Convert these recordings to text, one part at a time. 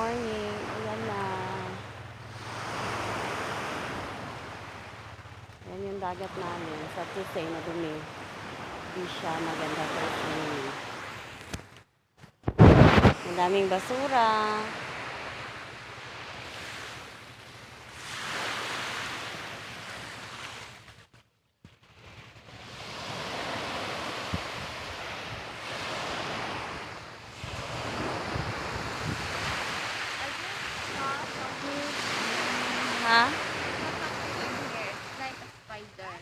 morning. Ayan na. Yan yung dagat namin. Sa Tuesday na dumi. Di siya maganda for swimming. Ang daming basura. Ha? Like a spider.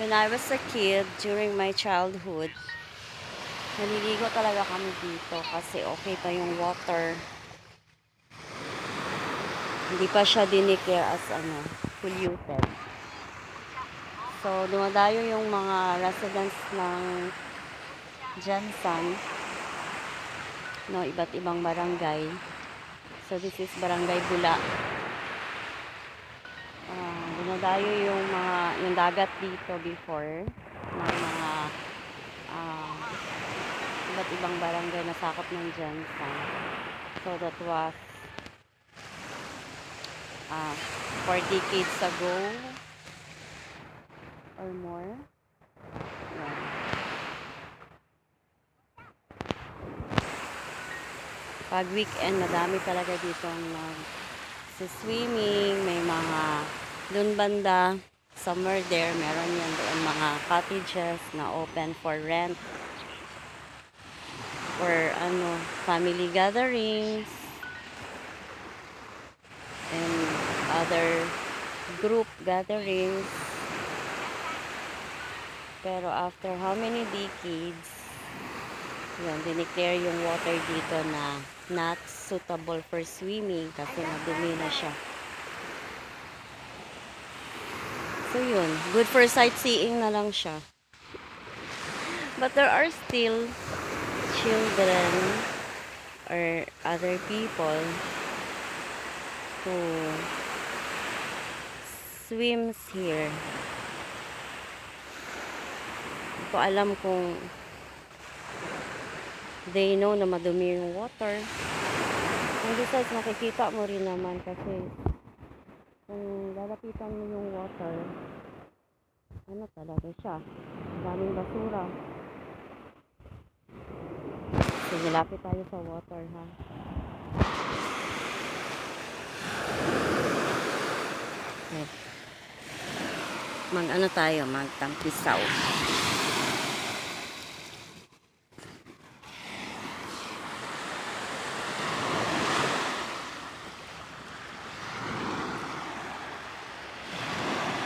When I was a kid, during my childhood, naliligo talaga kami dito kasi okay pa yung water. Hindi pa siya dineclare as ano, polluted. So, dumadayo yung mga residents ng Jansan, no, iba't ibang barangay. So, this is Barangay Bula. Ah, dinadayo yung mga yung dagat dito before ng mga ah, iba't ibang barangay na sakop ng Jansan. So that was ah four decades ago or more. Pag weekend, madami talaga dito ang sa swimming, may mga doon banda, somewhere there, meron yan doon mga cottages na open for rent. Or ano, family gatherings. And other group gatherings. Pero after how many decades, yun, dineclare yung water dito na not suitable for swimming kasi madumi na siya. So yun, good for sightseeing na lang siya. But there are still children or other people who swims here. Hindi ko alam kung they know na madumi yung water. And besides, makikita mo rin naman kasi kung lalapitan mo yung water, ano talaga siya? Daming basura. Sige, lapit tayo sa water, ha? Okay. Mag ano tayo, magtampisaw.